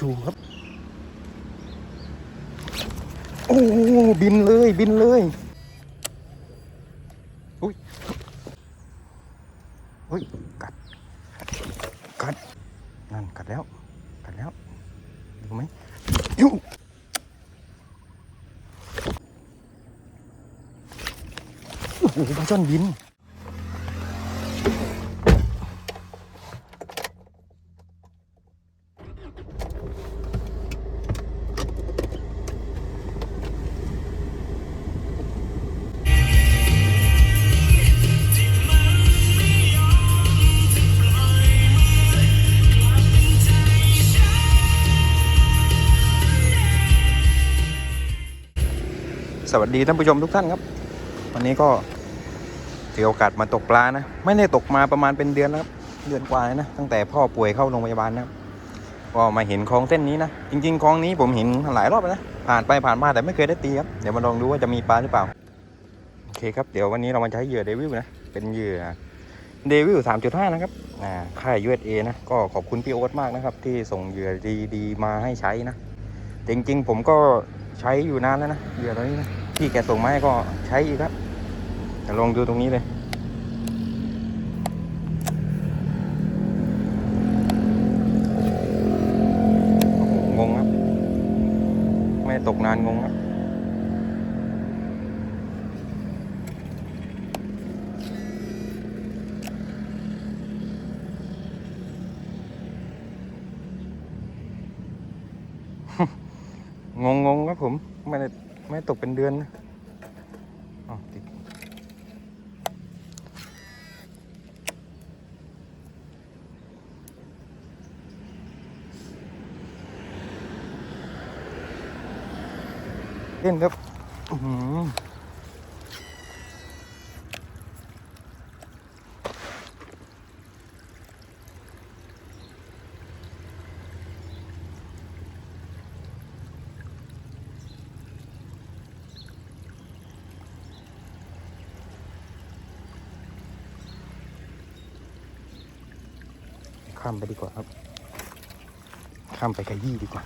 อยู่ครับ โอ้บินเลยบินเลยอุ้ยอุ้ยกัดกัดนั่นกัดแล้ว กัดแล้วดูไหมยู่โอ้โหปลาช่อนบิน สวัสดีท่านผู้ชมทุกท่านครับ วันนี้ก็ถือโอกาสมาตกปลานะ ไม่ได้ตกมาประมาณเป็นเดือนแล้วครับเดือนกว่านะ ตั้งแต่พ่อป่วยเข้าโรงพยาบาลนะครับก็มาเห็นคลองเส้นนี้นะ จริง ๆคลองนี้ผมเห็นหลายรอบแล้วนะผ่านไปผ่านมาแต่ไม่เคยได้ตีครับ เดี๋ยวมาลองดูว่าจะมีปลาหรือเปล่า โอเคครับ เดี๋ยววันนี้เรามาใช้เหยื่อเดวิลนะ เป็นเหยื่อเดวิล3.5นะครับอ่าค่าย USA นะ ก็ขอบคุณพี่โอ๊ตมากนะครับ ที่ส่งเหยื่อดีๆมาให้ใช้นะ จริง ๆ ผมก็ ใช้อยู่นานแล้วนะเหยื่อตัวนี้นะพี่แกส่งมาให้ก็ใช้อีกครับแต่ลองดูตรงนี้เลยโอ้โหงงครับ ไม่ได้ตกนานงงครับ งงงครับผมไม่ได้ไม่ไตกเป็นเดือนนะอ๋อติดเล่นครับ อื้ามไปดีกว่าครับ ข้ามไปขยี้ดีกว่า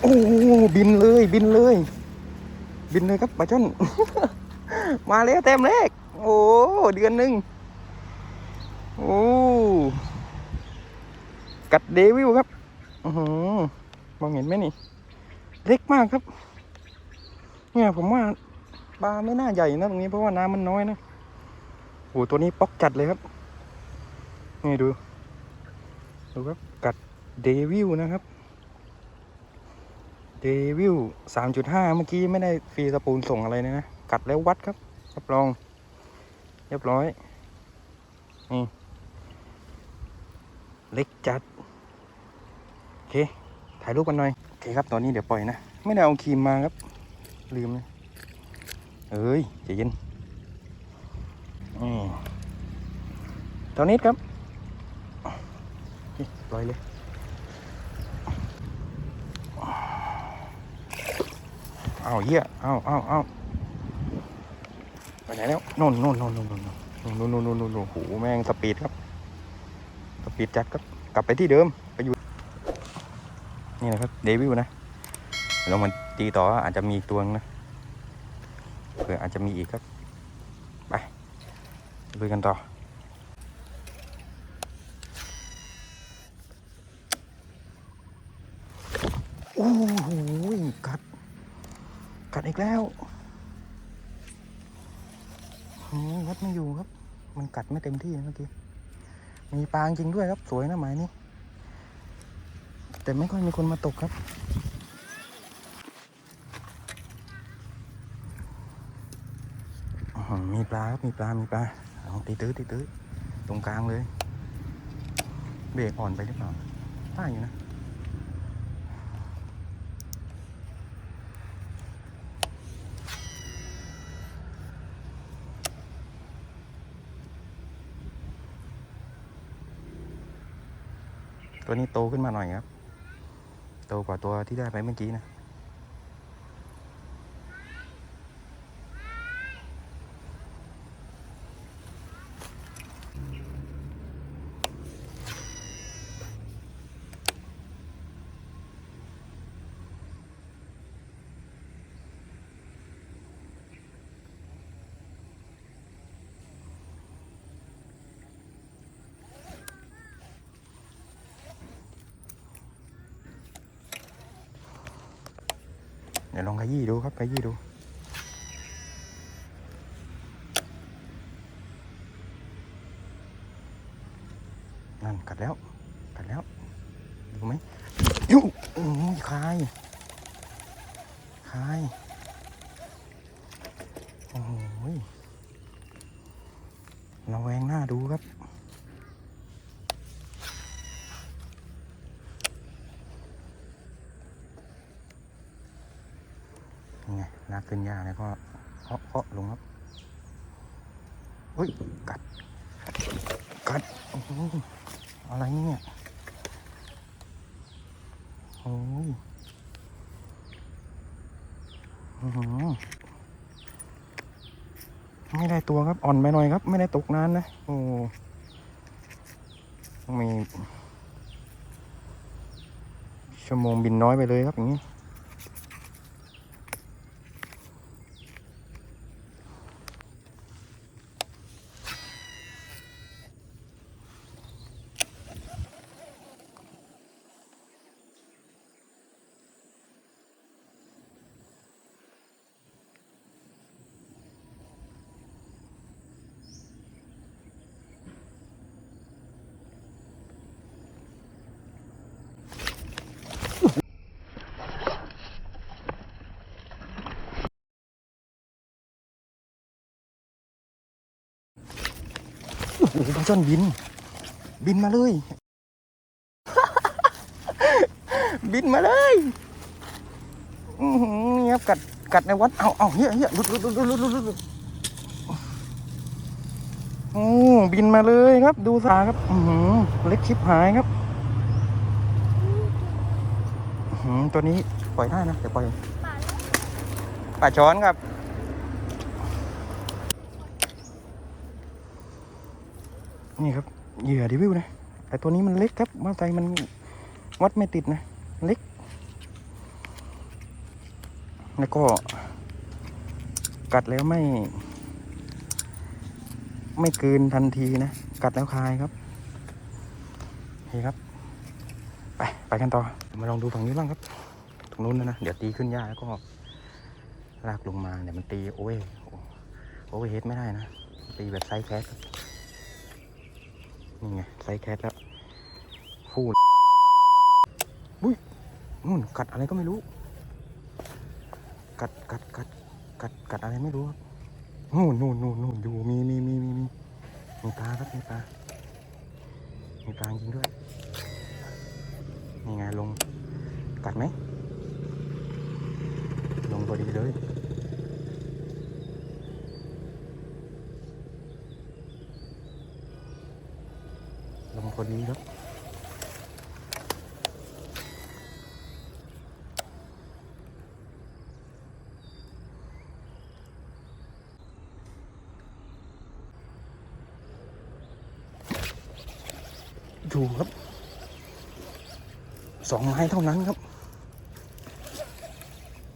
โอ้บินเลยบินเลย บินเลยครับปลาช่อน มาแล้วเต็มแรก โอ้ เดือนหนึ่งโอ้ กัดเดวิลครับอือหือมองเห็นไหมนี่ เล็กมากครับ เนี่ยผมว่าปลาไม่น่าใหญ่นะตรงนี้เพราะว่าน้ำมันน้อยนะโอ้ตัวนี้ป๊อกจัดเลยครับ นี่ดู ดูครับ กัดเดวิลนะครับเดวิลสามจุดห้าเมื่อกี้ไม่ได้ฟรีสปูนส่งอะไรเลยนะ กัดแล้ววัดครับ รับรอง เรียบร้อย นี่ เล็กจัด โอเค ถ่ายรูปกันหน่อย โอเคครับ ตอนนี้เดี๋ยวปล่อยนะ ไม่ได้เอาครีมมาครับ ลืมเลยเอ้ยใจเย็นนี่ตอนนี้ครับปล่อยเลยเอาเหี้ยเอาเอาเอาไปไหนแล้วโน่นโน่นโน่นโน่นโน่นโน่นโน่นโน่นโน่นโน่นโอ้โหแม่งสปีดครับ ปีดจัดครับกลับไปที่เดิมไปอยู่ นี่นะครับเดวิลนะเรามาตีต่ออาจจะมีอีกตัวนึงนะเผื่ออาจจะมีอีกครับ ไปลุยกันต่อโอ้โหกัด กัดอีกแล้วโอ้ยวัดไม่อยู่ครับ มันกัดไม่เต็มที่นะเมื่อกี้ มีปลาจริงด้วยครับสวยนะหมายนี้ แต่ไม่ค่อยมีคนมาตกครับมีปลาครับมีปลา มีปลาเอาตีตื้อตีตื้อตรงกลางเลย เบรกอ่อนไปหรือเปล่าได้อยู่นะ ตัวนี้โตขึ้นมาหน่อยครับ โตกว่าตัวที่ได้ไปเมื่อกี้นะ เดี๋ยวลองขยี้ดูครับขยี้ดู นั่นกัดแล้ว กัดแล้ว ดูไหมยูโอ้ยคายคาย โอ้โหยระแวงหน้าดูครับ นี่ไงลากขึ้นยากแล้วก็เคาะเคาะลงครับอุ้ยกัด กัด โอ้โหอะไรเนี่ยโอ้ยอื้อหือไม่ได้ตัวครับ อ่อนไปหน่อยครับ ไม่ได้ตกนานนะ โอ้มีชั่วโมงบินน้อยไปเลยครับอย่างนี้ โอ้โหปลาช่อนบิน บินมาเลย บินมาเลยอือหือนี่ครับกัดกัดในวัดเอาเอาเฮียเฮียลุดลุดลุดลุดลุดลุดหลุดโอ้บินมาเลยครับ ดูสาครับอือหือเล็กชิบหายครับอื้อหือตัวนี้ปล่อยได้นะเดี๋ยวปล่อยป่าช้อนครับ นี่ครับเหยื่อดิวิวนะ แต่ตัวนี้มันเล็กครับมาใส่มันวัดไม่ติดนะ เล็ก แล้วก็ กัดแล้วไม่ ไม่เกินทันทีนะ กัดแล้วคายครับโอเครับ ไป ไปกันต่อ มาลองดูฝั่งนี้บ้างครับตรงนู้นนะนะ เดี๋ยวตีขึ้นหญ้าแล้วก็ ลากลงมาเดี๋ยวมันตีโอ้ยโอ้ยเฮดไม่ได้นะ ตีแบบไซส์แคสครับ นี่ไงไซแคทแล้วฟูดอุ้ยนู่นกัดอะไรก็ไม่รู้ กัดกัดกัดกัดกัดอะไรไม่รู้ครับนู่นนู่นนู่นนู่นอยู่มีมีมีมีมีมีปลาครับมีปลามีปลาจริงด้วยนี่ไงลงกัดไหมลงพอดีเลย ลงพอดีครับ อยู่ครับ สองไม้เท่านั้นครับ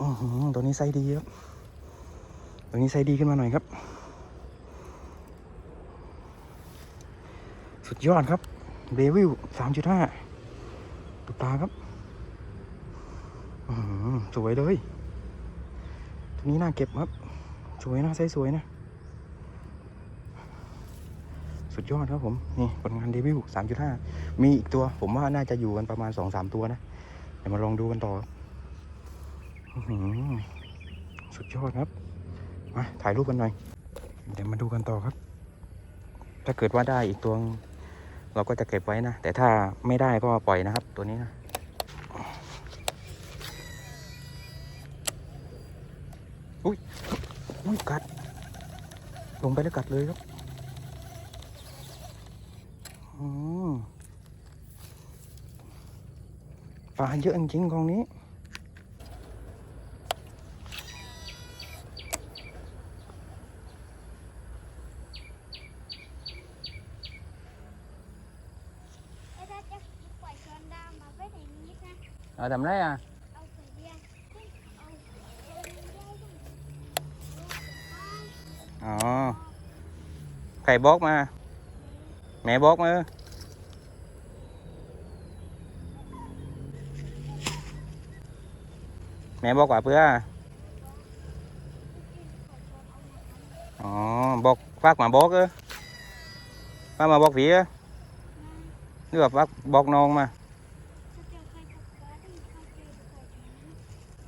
อือหือตัวนี้ไซดีครับ ตัวนี้ไซดีขึ้นมาหน่อยครับ สุดยอดครับ เบวิลสามจุดห้าตุกตาครับสวยเลยตัวนี้น่าเก็บครับ สวยนะไซส์สวยนะ สุดยอดครับผม นี่ผลงานเดวิลสามจุดห้ามีอีกตัว ผมว่าน่าจะอยู่กันประมาณสองสามตัวนะ เดี๋ยวมาลองดูกันต่อสุดยอดครับ มาถ่ายรูปกันหน่อย เดี๋ยวมาดูกันต่อครับ ถ้าเกิดว่าได้อีกตัว เราก็จะเก็บไว้นะ แต่ถ้าไม่ได้ก็ปล่อยนะครับตัวนี้นะอุ้ยอุ้ยกัด ลงไปแล้วกัดเลยครับอืมปลาเยอะจริงๆกองนี้ ไอ้ถ้าจะปล่อยช้อนดาวมาไว้ในนี้ นะเอาทำไรอะเอาใส่เบียร์ขึ้นเอาเอ็นได้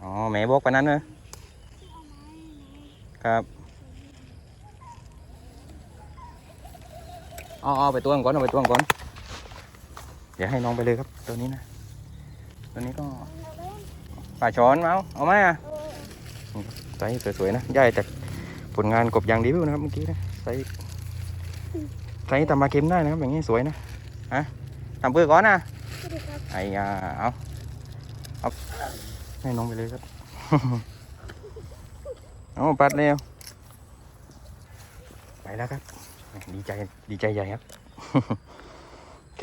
อ๋อแม่บอกไปนั้นเนอะที่เอาไม้ในครับเอาเอาไปตัวก่อนเอาไปตัวก่อนเดี๋ยวให้น้องไปเลยครับตัวนี้นะตัวนี้ก็เอาเล่นปลาช้อนมาเอาเอาไหมอะเออไซส์สวยๆนะย่ายจากผลงานกบยางรีวิวนะครับเมื่อกี้นะไซส์ไซส์ทำมาเค็มได้นะครับอย่างนี้สวยนะฮะทำเพื่อก่อนนะสวัสดีครับไอ้ยาเอาเอา ให้น้องไปเลยครับ เอาปัดเร็วไปแล้วครับ ดีใจ ดีใจใหญ่ครับ โอเค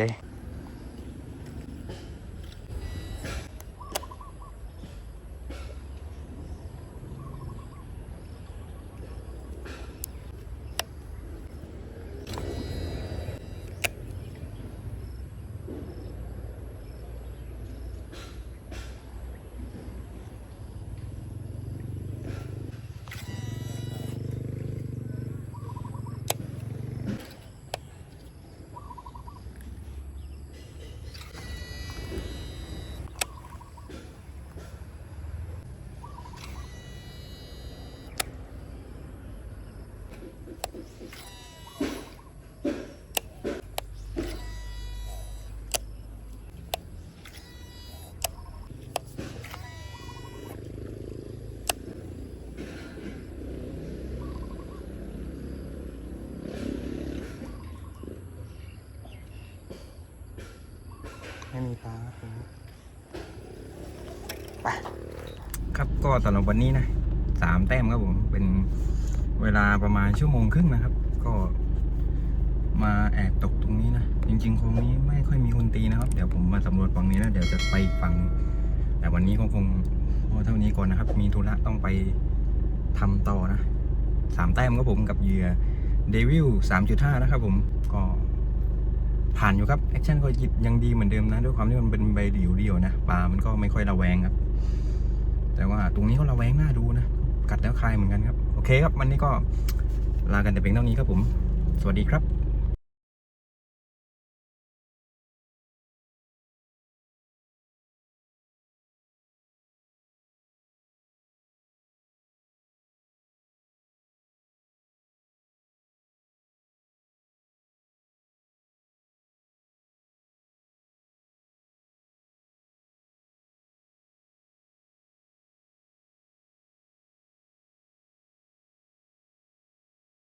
ก็สำหรับวันนี้นะสามแต้มครับผม เป็นเวลาประมาณชั่วโมงครึ่งนะครับ ก็มาแอบตกตรงนี้นะ จริงๆคงนี้ไม่ค่อยมีคนตีนะครับ เดี๋ยวผมมาสำรวจฝั่งนี้แล้วเดี๋ยวจะไปฝั่ง แต่วันนี้ก็คงพอเท่านี้ก่อนนะครับ มีธุระต้องไปทำต่อนะสามแต้มครับผมกับเหยื่อเดวิล3.5นะครับผมก็ผ่านอยู่ครับ แอคชั่นก็หยิบยังดีเหมือนเดิมนะ ด้วยความที่มันเป็นใบเดี่ยวเดียวๆนะปลามันก็ไม่ค่อยระแวงครับ แต่ว่าตรงนี้ก็ระแวงน่าดูนะ กัดแล้วคลายเหมือนกันครับ โอเคครับ วันนี้ก็ลากันแต่เพียงเท่านี้ครับผม สวัสดีครับ